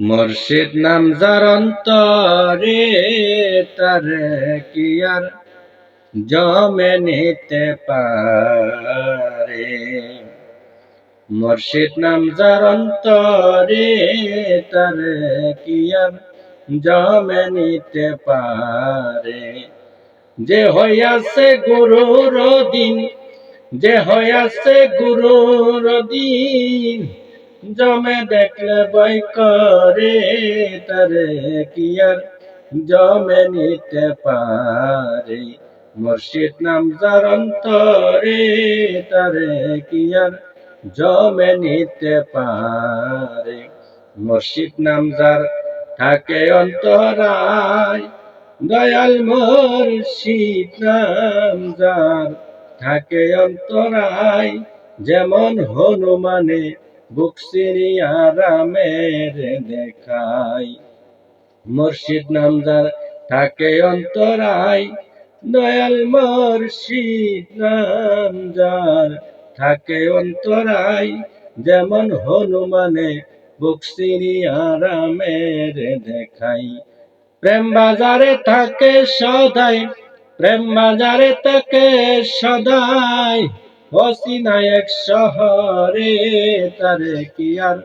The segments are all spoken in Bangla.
মুর্শিদ নাম যার অন্তরে তার কি আর জমে নিতে পারে? মুর্শিদ নাম যার অন্তরে তার কি আর জমে নিতে পারে? যে হইয়াছে গুরুর দিন, যে হইয়াছে গুরুর দিন জমে দেখলে বই করে তারে কি আর? জমে নিতে পারে। মুর্শিদ নাম যার অন্তরে তারে কি আর? জমে নিতে পারে। মুর্শিদ নাম যার থাকে অন্তরায়, দয়াল মুর্শিদ নাম যার থাকে অন্তরায়। যেমন হনুমানে বুক সিরিয়া দেখাই। মুর্শিদ নাম যার থাকে অন্তরায়, দয়াল মুর্শিদ নাম যার থাকে অন্তরায়। যেমন হনুমানে বুক সিরিয়া রামের দেখাই। প্রেম বাজারে থাকে সদাই, প্রেম বাজারে থাকে সদাই। অসিনায়ক শহরে, তারে কি আর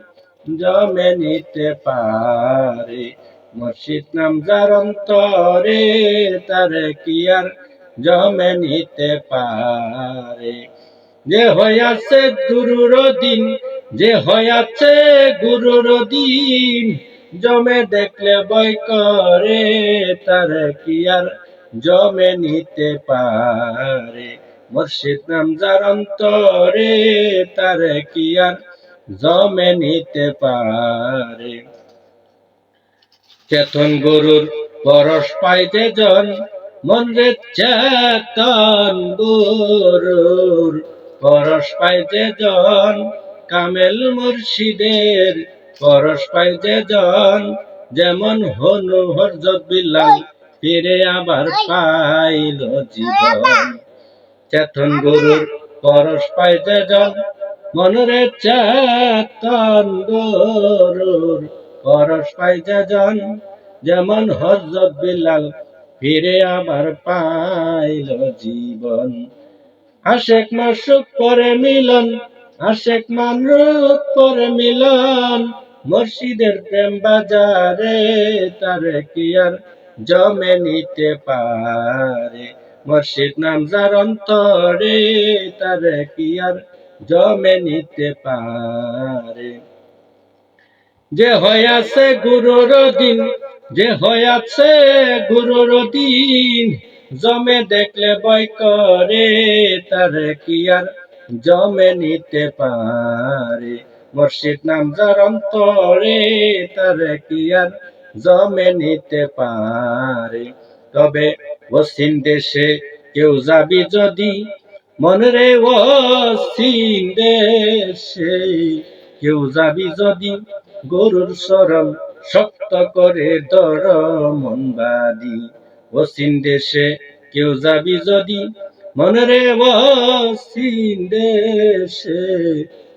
জমে নিতে পারে। মুর্শিদ নাম যার অন্তরে, তারে কি আর জমে নিতে পারে। যে হইয়াছে গুরুর দিন, যে হইয়াছে গুরুর দিন, জমে দেখলে বই করে, তার কি আর জমে নিতে পারে। মুর্শিদ নাম অন্তরে তার কি আর জমে নিতে পারে। চেতন গরুর পরশ পাইতে জন, মন রে চেতন গরুর পরশ পাইতে জন, কামেল মুর্শিদের পরশ পাইতে জন, যেমন হনু হরজত বিল্লাল ফিরে আবার পাইল জীবন। চেতন গরুর পরশ পাইতে জন। মনরে চেতন গরুর পরশ পাইতে জন। যেমন হজরত বিলাল ফিরে আবার পাইল জীবন। আশেক মাসুক পরে মিলন, আশেক মানরূপ পরে মিলন। মুর্শিদের প্রেম বাজারে তারে কি আর জমে নিতে পারে? মুর্শিদ নাম যার অন্তরে, তারে কি আর জমে নিতে পারে? যে হইয়াছে গুরুর দিন, যে হইয়াছে গুরুর দিন, জমে দেখলে বই করে, তারে কি আর জমে নিতে পারে? মুর্শিদ নাম যার অন্তরে, তারে কি আর জমে নিতে পারে? তবে পশ্চিম দেশে কেউ যাবি যদি মনরে অসীম দেশে। কেউ যাবি যদি গরুর সরল শক্ত করে দর মনবাদি অসীম দেশে কেউ যাবি যদি মনরে অসীম দেশে।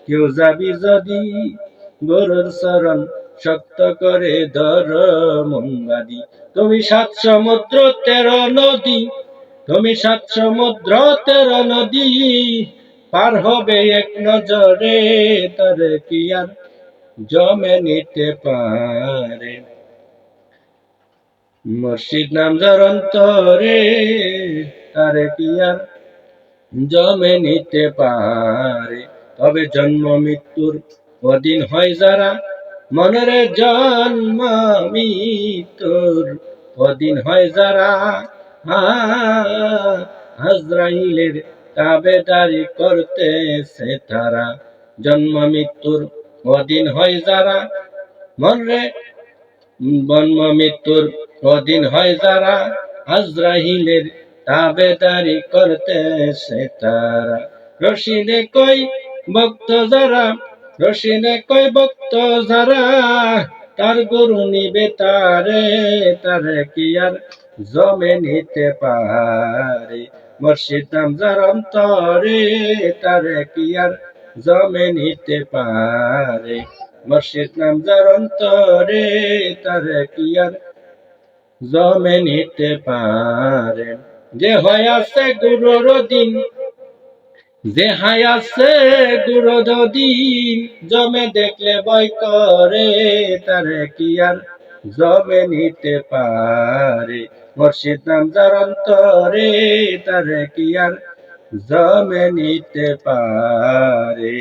কেউ যাবি যদি গরুর সরল শক্ত করে ধর মনবাদি তুমি সাত সমুদ্র, তেরো নদী। তুমি সাত সমুদ্র, তেরো নদী। পার হবে এক নজরে তার কি আর জমে নিতে পারে। মুর্শিদ নাম যার তার কি আর জমে নিতে পারে। তবে জন্ম মৃত্যুর অধীন হয় যারা মনের জন্ম মৃত্যুর অধীন হয় যারা আজরাইলের তাবেদারি করতেছে তারা। জন্ম মৃত্যুর অধীন হয় যারা মনরে জন্ম মৃত্যুর অধীন হয় যারা আজরাহিলের তাবেদারি করতেছে তারা। রশিদে কই ভক্ত যারা রশিদে কই ভক্ত যারা তার গরু নিবে তারে তারে কি আর জমে নিতে পারে? মুর্শিদ নাম যার অন্তরে, তারে কি আর জমে নিতে পারে? মসজিদ নাম যার অন্তরে, তারে কি আর জমে নিতে পারে? যে হয় আছে গুরুর দিন যে হাই আছে গুরু যদি জমে দেখলে বই করে, তার কি আর জমে নিতে পারে? মুর্শিদ নাম যার অন্তরে, তার কি আর জমে নিতে পারে?